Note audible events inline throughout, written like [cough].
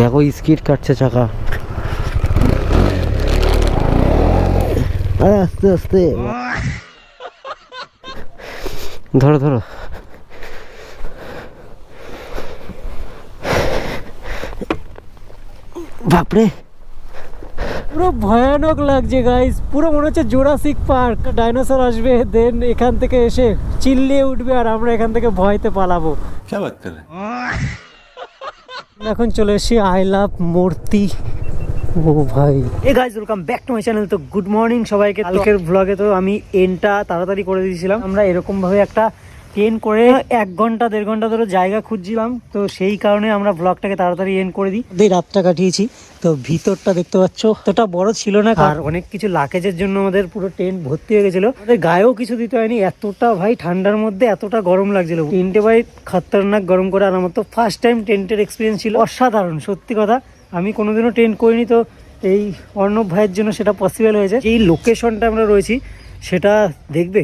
দেখো স্কিট কাটছে চাকা। আরে আস্তে আস্তে। ধরো ধরো। বাপরে। পুরো ভয়ানক লাগছে গাইস পুরো মনে হচ্ছে জোরাসিক পার্ক ডাইনোসর আসবে দেন এখান থেকে এসে চিল্লিয়ে উঠবে আর আমরা এখান থেকে ভয়তে পালাবো। এখন চলে এসেছি আই লাভ মূর্তি। ও ভাই। এ guys welcome back to my channel তো গুড মর্নিং সবাইকে। কালকের ব্লগে তো আমি এনটা তাড়াতাড়ি করে দিয়েছিলাম। আমরা এরকম ভাবে একটা ট্রেন করে এক ঘণ্টা দেড় ঘণ্টা ধরে জায়গা খুঁজছিলাম তো সেই কারণে আমরা ব্লগটাকে তাড়াতাড়ি এন্ড করে দিই। রাতটা কাটিয়েছি তো ভিতরটা দেখতে পাচ্ছ অতটা বড় ছিল না আর অনেক কিছু লাকেজের জন্য আমাদের পুরো ট্রেন ভর্তি হয়ে গেছিল। আমাদের গায়েও কিছু দিতে হয়নি এতটা ভাই ঠান্ডার মধ্যে এতটা গরম লাগছিল। ট্রেনটে ভাই খতরনাক গরম করে আর আমার তো ফার্স্ট টাইম টেন্টের এক্সপিরিয়েন্স ছিল। অসাধারণ সত্যি কথা। আমি কোনোদিনও ট্রেন করিনি তো এই অর্ণব ভাইয়ের জন্য সেটা পসিবল হয়েছে। এই লোকেশনটা আমরা রয়েছি সেটা দেখবে?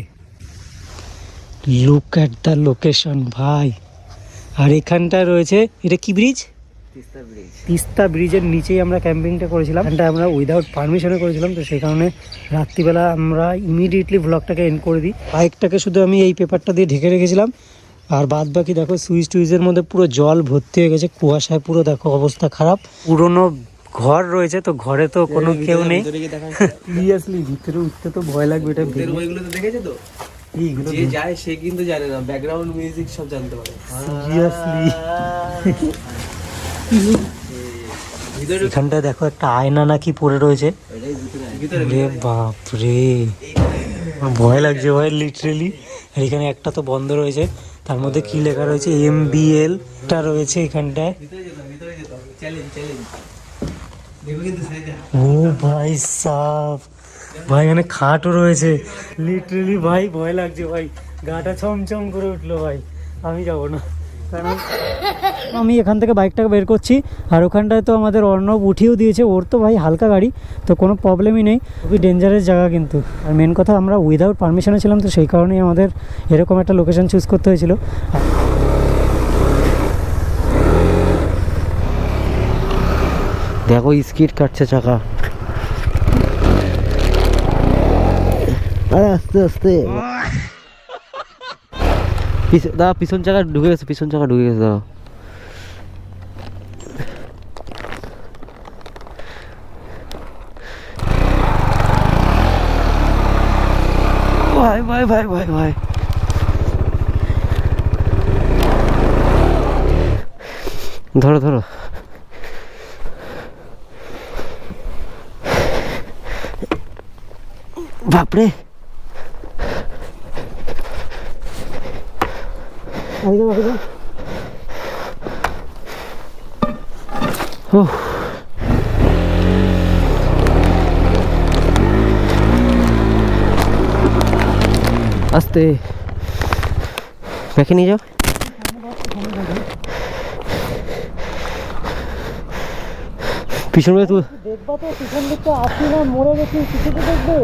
লুক অ্যাট দ্য লোকেশন ভাই। আর এখানটা রয়েছে এটা কি ব্রিজ তিস্তা ব্রিজের নিচেই আমরা ক্যাম্পিংটা করেছিলাম। এটা আমরা উইদাউট পারমিশনে করেছিলাম তো সেই কারণে রাত্রিবেলা আমরা ইমিডিয়েটলি ব্লগটাকে এন্ড করে দিই। বাইকটাকে শুধু আমি এই পেপারটা দিয়ে ঢেকে রেখেছিলাম। আর বাদ বাকি দেখো সুইচ টুইচের মধ্যে পুরো জল ভর্তি হয়ে গেছে কুয়াশায় পুরো দেখো অবস্থা খারাপ। পুরোনো ঘর রয়েছে তো ঘরে তো কোনো কেউ নেই। সিরিয়াসলি [laughs] ভিতরে উঠতে তো ভয় লাগবে এটা ভেবে। ওইগুলো তো দেখেছ তো? এইগুলো যে যায় সে কিন্তু জানে না। ব্যাকগ্রাউন্ড মিউজিক সব জানতে পারে। সিরিয়াসলি [laughs] এখানটায় দেখো একটা আয়না নাকি পড়ে রয়েছে। রে বাপরে। ভয় লাগছে ভাই লিটারেলি আর এখানে একটা তো বন্ধ রয়েছে। তার মধ্যে কি লেখা রয়েছে? এম বি এল টা রয়েছে এখানটায়। ও ভাই সাহ ভাই, এখানে খাটও রয়েছে। লিটারেলি ভাই, ভয় লাগছে, ভাই। গাটা ছমছম করে উঠল, ভাই। আমি যাব না। কারণ আমি এখান থেকে বাইকটাকে বের করছি, আর ওখানটায় তো আমাদের অর্ণব উঠিয়েও দিয়েছে। ওর তো, ভাই, হালকা গাড়ি, তো কোনো প্রবলেমই নেই। খুবই ডেঞ্জারাস জায়গা কিন্তু। আর মেন কথা, আমরা উইদাউট পারমিশনে ছিলাম, তো সেই কারণেই আমাদের এরকম একটা লোকেশন চুজ করতে হয়েছিল। দেখো স্কিড কাটছে চাকা। আস্তে আস্তে দাদা পিছন চাকা ঢুকে গেছে, পিছন চাকা ঢুকে গেছে দাদা ভাই ভাই ভাই ভাই ভাই। ধরো ধরো। বাপরে। ওহ। আস্তে। ব্যাকে নিয়ে যাও। পিছনে দেখবা তো, পিছন দিকটা আসি না, মরে গেছি, কিছু তো দেখবে।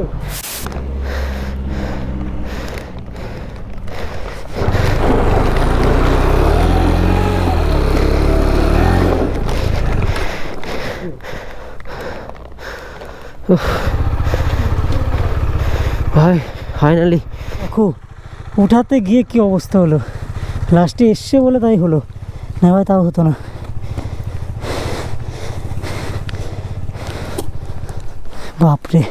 ভাই ফাইনালি দেখো, উঠাতে গিয়ে কি অবস্থা হলো? লাস্টে এসছে বলে তাই হলো। না ভাই, তাও হতো না। বাপরে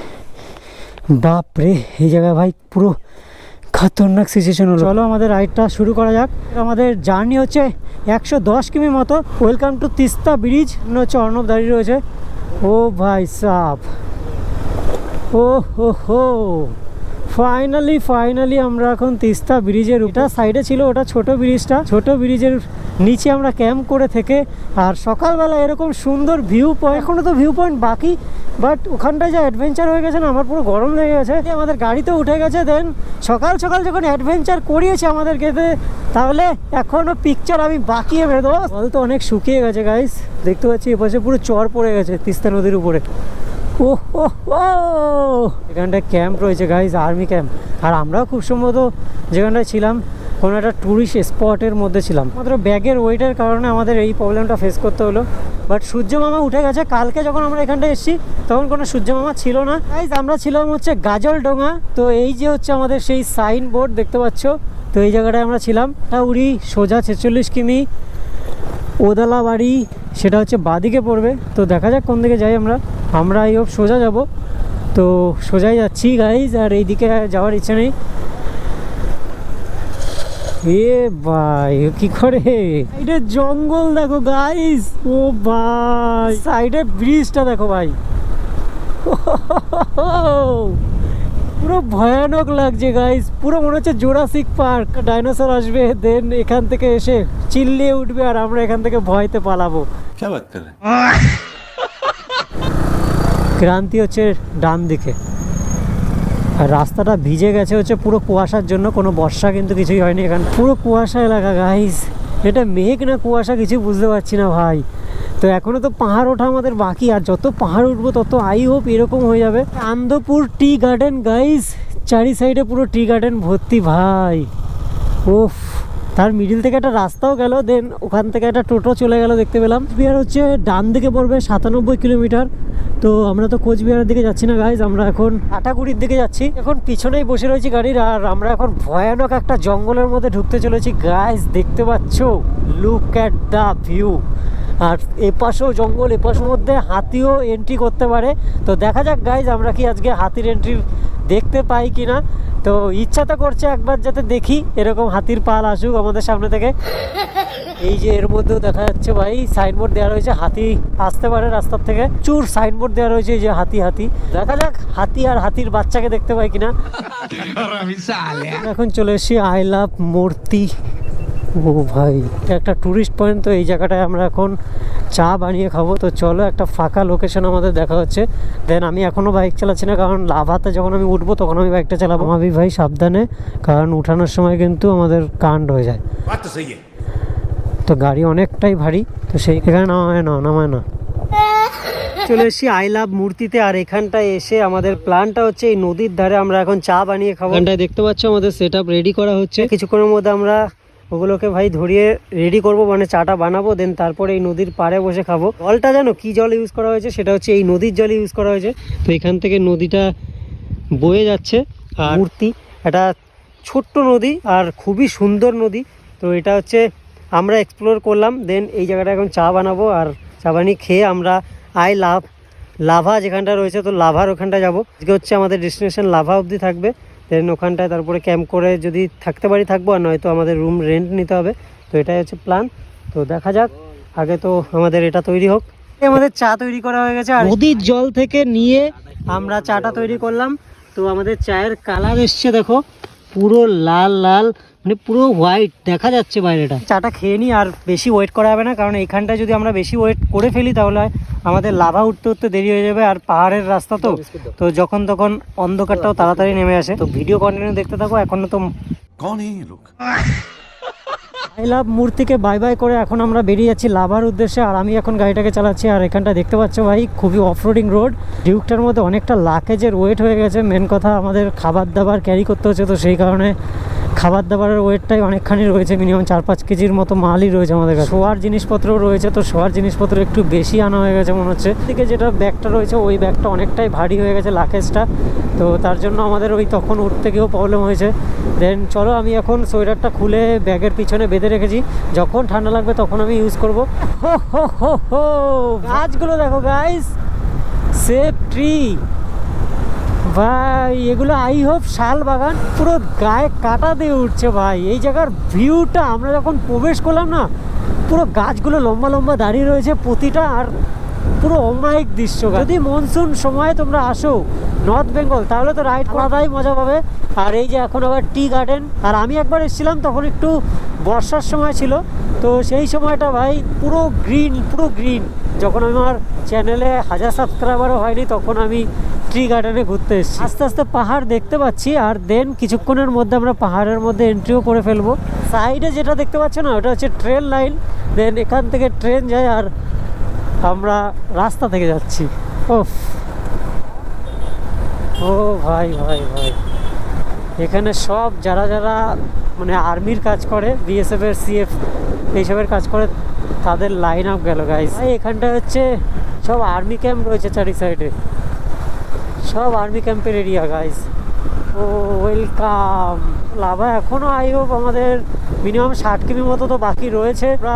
বাপরে, এই জায়গায় ভাই পুরো খতরনাক সিচুয়েশন হলো। চলো আমাদের রাইডটা শুরু করা যাক। আমাদের জার্নি হচ্ছে একশো দশ কিমি মতো। ওয়েলকাম টু তিস্তা ব্রিজ হচ্ছে অর্ণব দাঁড়িয়ে রয়েছে। ও ভাই সাপ ও হো হো। ফাইনালি ফাইনালি আমরা এখন তিস্তা ব্রিজের ওটা সাইডে ছিল, ওটা ছোট ব্রিজটা। ছোট ব্রিজের নিচে আমরা ক্যাম্প করে থেকে আর সকালবেলা এরকম সুন্দর ভিউ পয়েন্ট এখনও তো ভিউ পয়েন্ট বাকি বাট ওখানটায় যে অ্যাডভেঞ্চার হয়ে গেছে না, আমার পুরো গরম লেগে গেছে। আমাদের গাড়িতে উঠে গেছে দেন সকাল সকাল যখন অ্যাডভেঞ্চার করিয়েছে আমাদেরকে, তে- তাহলে এখনও পিকচার আমি বাকিয়ে বেরো দেবো তো অনেক শুকিয়ে গেছে গাইস দেখতে পাচ্ছি, এপাশে পুরো চর পড়ে গেছে, তিস্তা নদীর উপরে। ও এখানটায় ক্যাম্প রয়েছে গাইজ আর্মি ক্যাম্প আর আমরাও খুব সম্ভবত যেখানটায় ছিলাম, কোনো একটা ট্যুরিস্ট স্পটের মধ্যে ছিলাম। মাত্র ব্যাগের ওয়েটের কারণে আমাদের এই প্রবলেমটা ফেস করতে হলো। বাট সূর্য মামা উঠে গেছে। কালকে যখন আমরা এখানটা এসেছি, তখন কোনো সূর্য মামা ছিল না। গাইজ আমরা ছিলাম হচ্ছে গাজল ডোঙা। তো এই যে হচ্ছে আমাদের সেই সাইন বোর্ড দেখতে পাচ্ছ, তো এই জায়গাটায় আমরা ছিলাম। উড়ি সোজা ছেচল্লিশ কিমি ওদালা বাড়ি সেটা হচ্ছে বাদিকে পড়বে। তো দেখা যাক কোন দিকে যাই আমরা। আমরা এই হোক সোজা যাব। তো সোজাই যাচ্ছি গাইজ আর এইদিকে যাওয়ার ইচ্ছে নেই। এ ভাই কি করে? এটা জঙ্গল দেখো গাইস ও ভাই। সাইডে ব্রিজটা দেখো ভাই। পুরো ভয়ানক লাগছে গাইস পুরো মনে হচ্ছে জোরাসিক পার্ক ডাইনোসর আসবে দেন এখান থেকে এসে চিল্লিয়ে উঠবে আর আমরা এখান থেকে ভয়তে পালাবো। কে বাত [laughs] ক্রান্তি হচ্ছে ডান দিকে। আর রাস্তাটা ভিজে গেছে হচ্ছে পুরো কুয়াশার জন্য, কোনো বর্ষা কিন্তু কিছুই হয়নি এখানে। পুরো কুয়াশা এলাকা গাইস এটা মেঘ না কুয়াশা কিছু বুঝতে পারছি না, ভাই। তো এখনও তো পাহাড় ওঠা আমাদের বাকি, আর যত পাহাড় উঠবো, তত আই হোপ এরকম হয়ে যাবে। আন্দপুর টি গার্ডেন গাইস চারি সাইডে পুরো টি গার্ডেন ভর্তি, ভাই। ওফ তার মিডিল থেকে একটা রাস্তাও গেল দেন ওখান থেকে একটা টোটো চলে গেল দেখতে পেলাম। বিহার হচ্ছে ডান দিকে পড়বে সাতানব্বই কিলোমিটার। তো আমরা তো কোচবিহারের দিকে যাচ্ছি না গাইজ আমরা এখন আটাগুড়ির দিকে যাচ্ছি। এখন পিছনেই বসে রয়েছি গাড়ির, আর আমরা এখন ভয়ানক একটা জঙ্গলের মধ্যে ঢুকতে চলেছি। গাইজ দেখতে পাচ্ছ? লুক অ্যাট দ্য ভিউ আর এপাশেও জঙ্গল, এপাশের মধ্যে হাতিও এন্ট্রি করতে পারে। তো দেখা যাক গাইজ আমরা কি আজকে হাতির এন্ট্রি দেখতে পাই কি না তো ইচ্ছা তো করছে একবার যাতে দেখি এরকম হাতির পাল আসুক আমাদের সামনে থেকে। এই যে এর মধ্যেও দেখা যাচ্ছে ভাই সাইনবোর্ড দেওয়া রয়েছে হাতি আসতে পারে রাস্তার থেকে। চুর সাইনবোর্ড দেওয়া রয়েছে এই যে হাতি হাতি। দেখা যাক হাতি আর হাতির বাচ্চাকে দেখতে পাই কিনা। [laughs] এখন চলে এসছি আই লাভ মূর্তি। ও ভাই একটা ট্যুরিস্ট পয়েন্ট তো এই জায়গাটায় আমরা এখন চা বানিয়ে খাব। তো চলো একটা ফাঁকা লোকেশন আমাদের দেখা হচ্ছে। দেন আমি এখনও বাইক চালাচ্ছি না কারণ লাভাতে যখন আমি উঠবো তখন আমি বাইকটা চালাবো। আমি ভাই সাবধানে কারণ উঠানোর সময় কিন্তু আমাদের কাণ্ড হয়ে যায়। তো গাড়ি অনেকটাই ভারী তো সেই এখানে নামায় না নামায় না। চলে এসেছি আই লাভ মূর্তিতে আর এখানটায় এসে আমাদের প্ল্যানটা হচ্ছে এই নদীর ধারে আমরা এখন চা বানিয়ে খাব। দেখতে পাচ্ছ আমাদের সেট রেডি করা হচ্ছে। কিছুক্ষণের মধ্যে আমরা ওগুলোকে ভাই ধরিয়ে রেডি করব মানে চাটা বানাবো দেন তারপরে এই নদীর পাড়ে বসে খাব। জলটা জানো কি জল ইউজ করা হয়েছে? সেটা হচ্ছে এই নদীর জল ইউজ করা হয়েছে। তো এখান থেকে নদীটা বয়ে যাচ্ছে আর মূর্তি। এটা ছোট্ট নদী আর খুবই সুন্দর নদী। তো এটা হচ্ছে আমরা এক্সপ্লোর করলাম দেন এই জায়গাটা এখন চা বানাবো। আর চা বানিয়ে খেয়ে আমরা আই লাভ লাভা যেখানটা রয়েছে তো লাভার ওখানটা যাব। আজকে হচ্ছে আমাদের ডেস্টিনেশন লাভা অবধি থাকবে। দেন ওখানটায় তারপরে ক্যাম্প করে যদি থাকতে পারি থাকব। আর নয়তো আমাদের রুম রেন্ট নিতে হবে। তো এটাই হচ্ছে প্ল্যান তো দেখা যাক। আগে তো আমাদের এটা তৈরি হোক। আমাদের চা তৈরি করা হয়ে গেছে। আর নদীর জল থেকে নিয়ে আমরা চাটা তৈরি করলাম। তো আমাদের চায়ের কালার এসছে দেখো। পুরো লাল লাল। মানে পুরো হোয়াইট দেখা যাচ্ছে বাইরেটা। চাটা খেয়ে নিই আর বেশি ওয়েট করা যাবে না কারণ এখানটায় যদি আমরা বেশি ওয়েট করে ফেলি তাহলে আমাদের লাভা উঠতে উঠতে দেরি হয়ে যাবে আর পাহাড়ের রাস্তা তো। তো যখন তখন অন্ধকারটাও তাড়াতাড়ি নেমে আসে। তো ভিডিও কন্টিনিউ দেখতে থাকো এখনও তো আই লাভ মূর্তিকে বাই বাই করে এখন আমরা বেরিয়ে যাচ্ছি লাভার উদ্দেশ্যে আর আমি এখন গাড়িটাকে চালাচ্ছি আর এখানটা দেখতে পাচ্ছ ভাই খুবই অফরোডিং রোড ডিউকটার মধ্যে অনেকটা লাকেজের ওয়েট হয়ে গেছে মেন কথা আমাদের খাবার দাবার ক্যারি করতে হচ্ছে তো সেই কারণে খাবার দাবারের ওয়েটটাই অনেকখানি রয়েছে মিনিমাম চার পাঁচ কেজির মতো মালই রয়েছে আমাদের কাছে। শোয়ার জিনিসপত্রও রয়েছে, তো শোয়ার জিনিসপত্র একটু বেশি আনা হয়ে গেছে মনে হচ্ছে। দিকে যেটা ব্যাগটা রয়েছে, ওই ব্যাগটা অনেকটাই ভারী হয়ে গেছে লাকেজটা তো তার জন্য আমাদের ওই তখন উঠতে গিয়েও প্রবলেম হয়েছে। দেন চলো আমি এখন সোয়েটারটা খুলে ব্যাগের পিছনে বেঁধে রেখেছি। যখন ঠান্ডা লাগবে তখন আমি ইউজ করব। হো হো হো হো, গাছগুলো দেখো গাইস সেফ ট্রি ভাই এগুলো আই হোপ শাল বাগান পুরো গায়ে কাটা দিয়ে উঠছে ভাই। এই জায়গার ভিউটা আমরা যখন প্রবেশ করলাম না পুরো গাছগুলো লম্বা লম্বা দাঁড়িয়ে রয়েছে প্রতিটা আর পুরো অমায়িক দৃশ্য যদি মনসুন সময়ে তোমরা আসো নর্থ বেঙ্গল তাহলে তো রাইড করাটাই মজা পাবে। আর এই যে এখন আবার টি গার্ডেন আর আমি একবার এসেছিলাম তখন একটু বর্ষার সময় ছিল। তো সেই সময়টা ভাই পুরো গ্রিন পুরো গ্রিন যখন আমার চ্যানেলে হাজার সাবস্ক্রাইবারও হয়নি তখন আমি ট্রি গার্ডেনে ঘুরতে এসেছি। আস্তে আস্তে পাহাড় দেখতে পাচ্ছি, আর দেন কিছুক্ষণের মধ্যে আমরা পাহাড়ের মধ্যে এন্ট্রিও করে ফেলব। সাইডে যেটা দেখতে পাচ্ছ না, ওটা হচ্ছে ট্রেন লাইন দেন এখান থেকে ট্রেন যায় আর আমরা রাস্তা থেকে যাচ্ছি। ওফ ও ভাই ভাই ভাই। এখানে সব যারা যারা মানে আর্মির কাজ করে বিএসএফ এর সিএফ এইসবের কাজ করে, তাদের লাইন আপ গেল গাইস এখানটা হচ্ছে সব আর্মি ক্যাম্প রয়েছে চারি সাইডে সব আর্মি ক্যাম্পের এরিয়া গাইজ ও ওয়েলকাম লাভা এখনও আই হোপ আমাদের মিনিমাম ষাট কিমি মতো তো বাকি রয়েছে। আমরা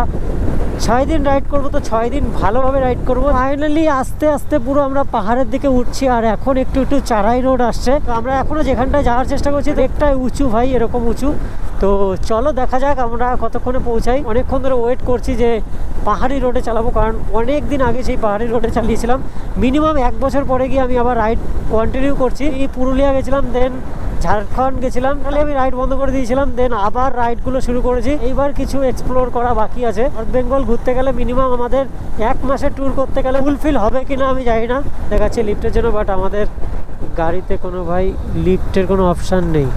ছয় দিন রাইড করব তো ছয় দিন ভালোভাবে রাইড করব। ফাইনালি আস্তে আস্তে পুরো আমরা পাহাড়ের দিকে উঠছি আর এখন একটু একটু চারাই রোড আসছে। তো আমরা এখনও যেখানটায় যাওয়ার চেষ্টা করছি একটাই উঁচু ভাই, এরকম উঁচু। তো চলো দেখা যাক আমরা কতক্ষণে পৌঁছাই। অনেকক্ষণ ধরে ওয়েট করছি যে পাহাড়ি রোডে চালাবো, কারণ অনেক দিন আগে সেই পাহাড়ি রোডে চালিয়েছিলাম। মিনিমাম এক বছর পরে গিয়ে আমি আবার রাইড কন্টিনিউ করছি। এই পুরুলিয়া গেছিলাম দেন ঝাড়খণ্ড গেছিলাম তাহলে আমি রাইড বন্ধ করে দিয়েছিলাম দেন আবার রাইডগুলো শুরু করেছি। এইবার কিছু এক্সপ্লোর করা বাকি আছে। নর্থ বেঙ্গল ঘুরতে গেলে মিনিমাম আমাদের এক মাসের ট্যুর করতে গেলে ফুলফিল হবে কিনা আমি জানি না। দেখাচ্ছি লিফ্টের জন্য বাট আমাদের গাড়িতে কোনো ভাই লিফ্টের কোনো অপশান নেই।